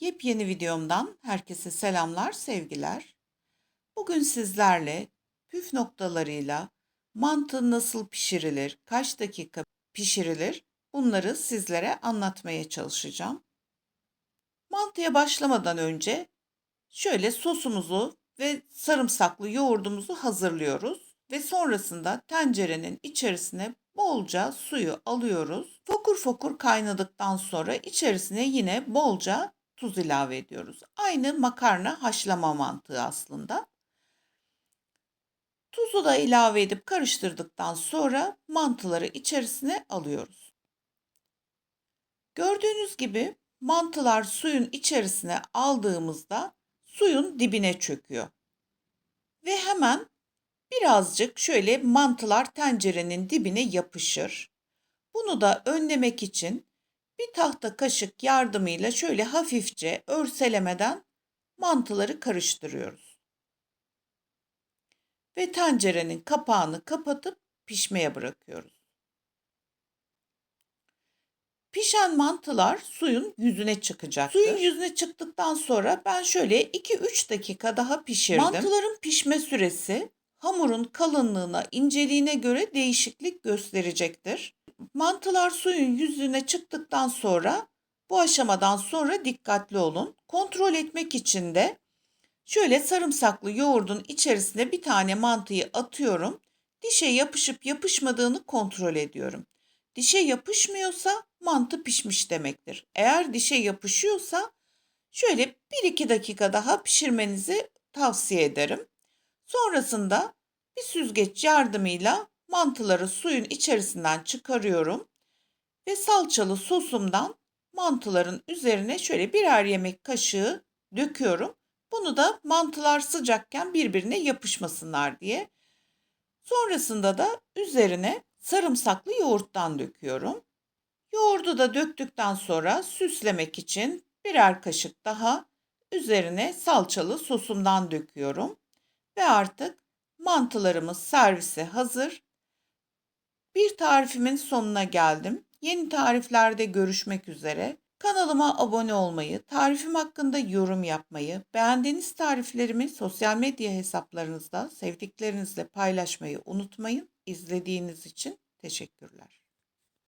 Yepyeni videomdan herkese selamlar, sevgiler. Bugün sizlerle püf noktalarıyla mantı nasıl pişirilir, kaç dakika pişirilir bunları sizlere anlatmaya çalışacağım. Mantıya başlamadan önce şöyle sosumuzu ve sarımsaklı yoğurdumuzu hazırlıyoruz ve sonrasında tencerenin içerisine bolca suyu alıyoruz. Fokur fokur kaynadıktan sonra içerisine yine bolca tuz ilave ediyoruz. Aynı makarna haşlama mantığı aslında. Tuzu da ilave edip karıştırdıktan sonra mantıları içerisine alıyoruz. Gördüğünüz gibi mantılar suyun içerisine aldığımızda suyun dibine çöküyor. Ve hemen birazcık şöyle mantılar tencerenin dibine yapışır. Bunu da önlemek için bir tahta kaşık yardımıyla şöyle hafifçe örselemeden mantıları karıştırıyoruz. Ve tencerenin kapağını kapatıp pişmeye bırakıyoruz. Pişen mantılar suyun yüzüne çıkacaktır. Suyun yüzüne çıktıktan sonra ben şöyle 2-3 dakika daha pişirdim. Mantıların pişme süresi hamurun kalınlığına, inceliğine göre değişiklik gösterecektir. Mantılar suyun yüzüne çıktıktan sonra bu aşamadan sonra dikkatli olun. Kontrol etmek için de şöyle sarımsaklı yoğurdun içerisine bir tane mantıyı atıyorum. Dişe yapışıp yapışmadığını kontrol ediyorum. Dişe yapışmıyorsa mantı pişmiş demektir. Eğer dişe yapışıyorsa şöyle 1-2 dakika daha pişirmenizi tavsiye ederim. Sonrasında bir süzgeç yardımıyla mantıları suyun içerisinden çıkarıyorum ve salçalı sosumdan mantıların üzerine şöyle birer yemek kaşığı döküyorum. Bunu da mantılar sıcakken birbirine yapışmasınlar diye. Sonrasında da üzerine sarımsaklı yoğurttan döküyorum. Yoğurdu da döktükten sonra süslemek için birer kaşık daha üzerine salçalı sosumdan döküyorum. Ve artık mantılarımız servise hazır. Bir tarifimin sonuna geldim. Yeni tariflerde görüşmek üzere. Kanalıma abone olmayı, tarifim hakkında yorum yapmayı, beğendiğiniz tariflerimi sosyal medya hesaplarınızda sevdiklerinizle paylaşmayı unutmayın. İzlediğiniz için teşekkürler.